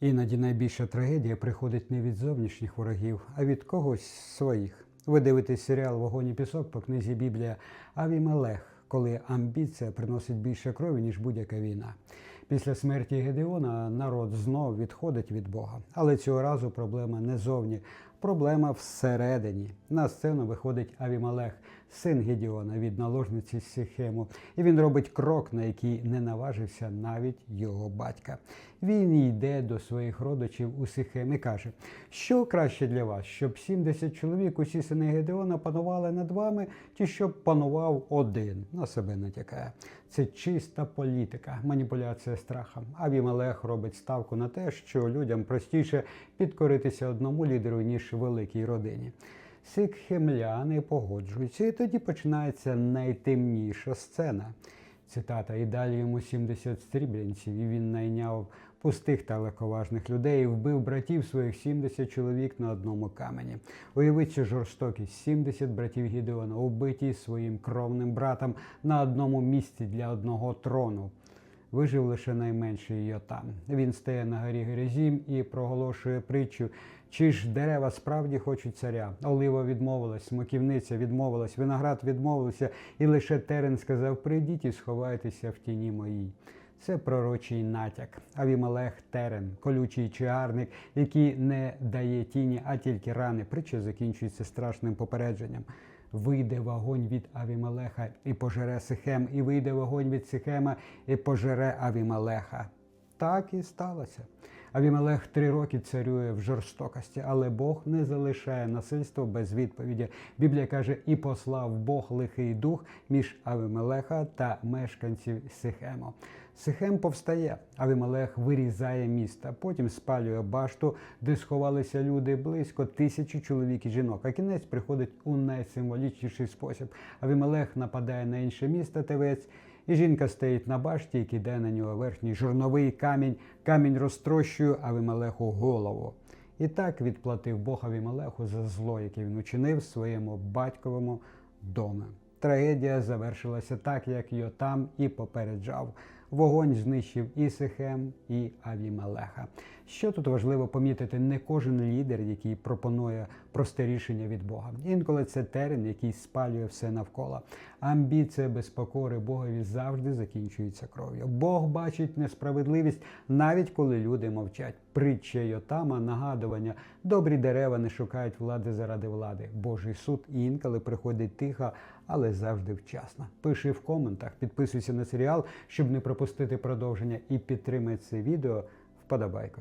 Іноді найбільша трагедія приходить не від зовнішніх ворогів, а від когось своїх. Ви дивитесь серіал Вогонь і пісок по книзі Біблія Авімелех, коли амбіція приносить більше крові, ніж будь-яка війна. Після смерті Гедеона народ знов відходить від Бога. Але цього разу проблема не зовні, проблема всередині. На сцену виходить Авімелех, син Гедеона від наложниці Сихему. І він робить крок, на який не наважився навіть його батька. Він йде до своїх родичів у Сихем і каже, що краще для вас, щоб 70 чоловік, усі сини Гедеона, панували над вами, чи щоб панував один, на себе натякає. Це чиста політика, маніпуляція страхом. Авімелех робить ставку на те, що людям простіше підкоритися одному лідеру, ніж великій родині. Сикхемляни погоджуються, і тоді починається найтемніша сцена. Цитата, і далі йому 70 стрібрянців, і він найняв пустих та легковажних людей і вбив братів своїх 70 чоловік на одному камені. Уявіть цю жорстокість 70 братів Гідеона, убиті своїм кровним братом на одному місці для одного трону. Вижив лише найменший йота. Він стає на горі Герезім і проголошує притчу. Чи ж дерева справді хочуть царя? Олива відмовилась, смоківниця відмовилась, виноград відмовився, і лише Терен сказав: прийдіть і сховайтеся в тіні моїй. Це пророчий натяк. Авімелех Терен, колючий чигарник, який не дає тіні, а тільки рани. Притча закінчується страшним попередженням. Вийде вогонь від Авімелеха і пожере Сихем, і вийде вогонь від Сихема і пожере Авімелеха. Так і сталося. Авімелех три роки царює в жорстокості, але Бог не залишає насильство без відповіді. Біблія каже, і послав Бог лихий дух між Авімелеха та мешканців Сихему. Сихем повстає, Авімелех вирізає міста, потім спалює башту, де сховалися люди близько тисячі чоловік і жінок. А кінець приходить у найсимволічніший спосіб. Авімелех нападає на інше місто Тевець. І жінка стоїть на башті і кидає на нього верхній жорновий камінь. Камінь розтрощує Авімелеху голову. І так відплатив Бог Авімелеху за зло, яке він учинив своєму батьковому домі. Трагедія завершилася так, як Йотам і попереджав. Вогонь знищив і Сихем, і Авімелеха. Що тут важливо помітити, не кожен лідер, який пропонує просте рішення від Бога. Інколи це терен, який спалює все навколо. Амбіція без покори Богові завжди закінчується кров'ю. Бог бачить несправедливість, навіть коли люди мовчать. Притча Йотама, нагадування, добрі дерева не шукають влади заради влади. Божий суд інколи приходить тихо, але завжди вчасно. Пиши в коментах, підписуйся на серіал, щоб не пропустити продовження, і підтримай це відео вподобайкою.